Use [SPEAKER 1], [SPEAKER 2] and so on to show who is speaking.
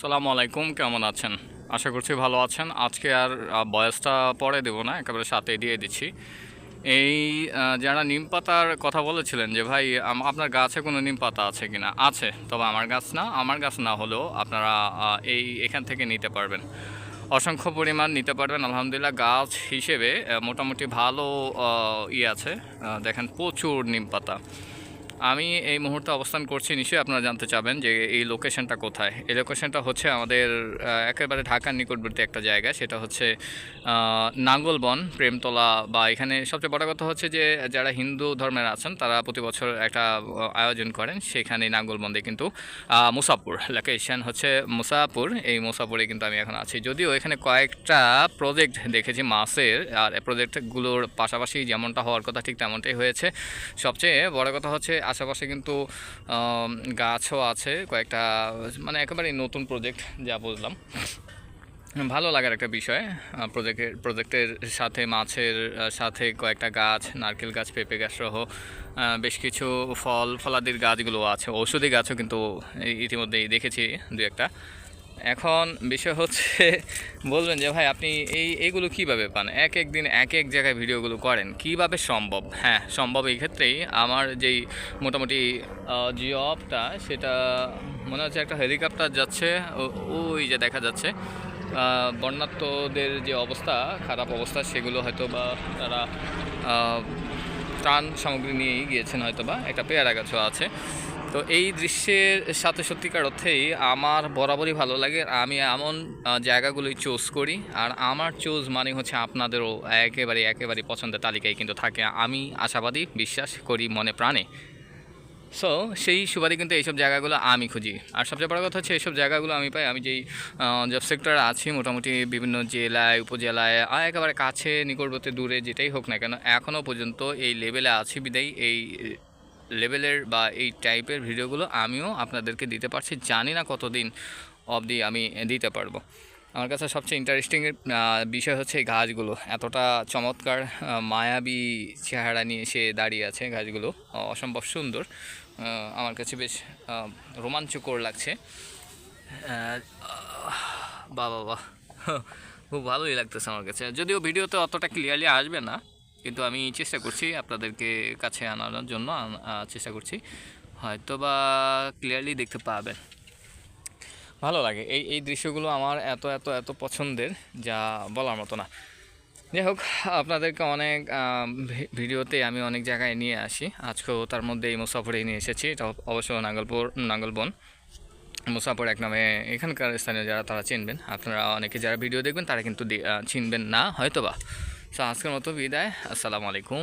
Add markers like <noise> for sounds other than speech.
[SPEAKER 1] সালামু আলাইকুম, কেমন আছেন? আশা করছি ভালো আছেন। আজকে আর বয়সটা পরে দেবো না, একেবারে সাথে দিয়ে দিচ্ছি। এই যারা নিম পাতার কথা বলেছিলেন যে, ভাই আপনার গাছে কোনো নিম পাতা আছে কিনা? আছে, তবে আমার গাছ না, আমার গাছ না হলেও আপনারা এই, এখান থেকে নিতে পারবেন। অসংখ্য পরিমাণ নিতে পারবেন। আলহামদুলিল্লাহ, গাছ হিসেবে মোটামুটি ভালো ইয়ে আছে। দেখেন, প্রচুর নিম পাতা। আমি এই মুহূর্তে অবস্থান করছি নিশ্চয়ই আপনারা জানতে চাবেন যে এই লোকেশনটা কোথায়। এই লোকেশনটা হচ্ছে আমাদের একেবারে ঢাকার নিকটবর্তী একটা জায়গা। সেটা হচ্ছে নাঙ্গলবন, প্রেমতলা বা এখানে সবচেয়ে বড় কথা হচ্ছে যে, যারা হিন্দু ধর্মের আছেন, তারা প্রতি বছর একটা আয়োজন করেন। সেখানে নাঙ্গলবন্দে কিন্তু মুসাপুর লোকেশন হচ্ছে মুসাপুর এই মুসাপুরে কিন্তু আমি এখন আছি। যদিও এখানে কয়েকটা প্রজেক্ট দেখেছি মাসের, আর প্রজেক্টগুলোর পাশাপাশি যেমনটা হওয়ার কথা ঠিক তেমনটাই হয়েছে। সবচেয়ে বড় কথা হচ্ছে আশেপাশে কিন্তু গাছও আছে, কয়েকটা মানে একেবারে নতুন প্রজেক্ট যা বুঝলাম। ভালো লাগার একটা বিষয় প্রজেক্টের প্রজেক্টের সাথে মাছের সাথে কয়েকটা গাছ, নারকেল গাছ, পেঁপে গাছ সহ বেশ কিছু ফল, ফলাদির গাছগুলো আছে, ঔষধি গাছও কিন্তু ইতিমধ্যেই দেখেছি দু একটা। এখন বিষয় হচ্ছে বলবেন যে ভাই আপনি এই এইগুলো কীভাবে পান? এক এক দিন এক এক জায়গায় ভিডিওগুলো করেন কীভাবে সম্ভব? হ্যাঁ সম্ভব এই ক্ষেত্রেই আমার যেই মোটামুটি জিওপটা সেটা মনে হচ্ছে একটা হেলিকপ্টার যাচ্ছে ওই যে দেখা যাচ্ছে। আহ, বন্যার্থদের যে অবস্থা খারাপ অবস্থা সেগুলো হয়তো বা তারা ত্রাণ সামগ্রী নিয়েই গিয়েছেন হয়তো বা একটা পেয়ারা গাছও আছে। তো এই দৃশ্যের সাথে সত্যিকার অর্থেই আমার বরাবরই ভালো লাগে। আমি এমন জায়গাগুলোই চুজ করি। আর আমার চুজ মানে হচ্ছে আপনাদেরও একেবারে একেবারে পছন্দের তালিকায় কিন্তু থাকে। আমি আশাবাদী, বিশ্বাস করি মনে প্রাণে। সো সেই সুবাদে কিন্তু এইসব জায়গাগুলো আমি খুঁজি। আর সবচেয়ে বড় কথা হচ্ছে এইসব জায়গাগুলো আমি পাই। আমি যেই জব সেক্টরে আছি, মোটামুটি বিভিন্ন জেলায়, উপজেলায় আর একেবারে কাছে, নিকটবর্তী, দূরে যেটাই হোক না কেন এখনও পর্যন্ত এই লেভেলে আছি বিদায়। এই লেভেলের বা এই টাইপের ভিডিওগুলো আমিও আপনাদেরকে দিতে পারছি। জানি না কতদিন অবধি আমি দিতে পারব। আমার কাছে সবচেয়ে ইন্টারেস্টিং বিষয় হচ্ছে এই গাছগুলো এতটা চমৎকার মায়াবী চেহারা নিয়ে এসে দাঁড়িয়ে আছে গাছগুলো অসম্ভব সুন্দর। আমার কাছে বেশ রোমাঞ্চকর লাগছে। বাহ বাহ <laughs> খুব ভালোই লাগতেছে আমার কাছে। যদিও ভিডিওতে অতটা ক্লিয়ারলি আসবে না কিন্তু আমি চেষ্টা করছি আপনাদেরকে কাছে আনানোর জন্য চেষ্টা করছি। হয়তো বা ক্লিয়ারলি দেখতে পাবেন। ভালো লাগে। এই এই দৃশ্যগুলো আমার এত এত এত পছন্দের যা বলার মতো না। যাই হোক, আপনাদেরকে অনেক ভিডিওতে আমি অনেক জায়গায় নিয়ে আসি। আজকেও তার মধ্যে এই মুসাফরে নিয়ে এসেছি। এটা অবশ্য নাঙ্গলপুর, নাঙ্গলবন। মুসাফর এক নামে এখানকার স্থানীয় যারা তারা চিনবেন। আপনারা অনেকে যারা ভিডিও দেখবেন তারা কিন্তু চিনবেন না, হয়তোবা। সো আজকের মতো বিদায় আসসালামু আলাইকুম।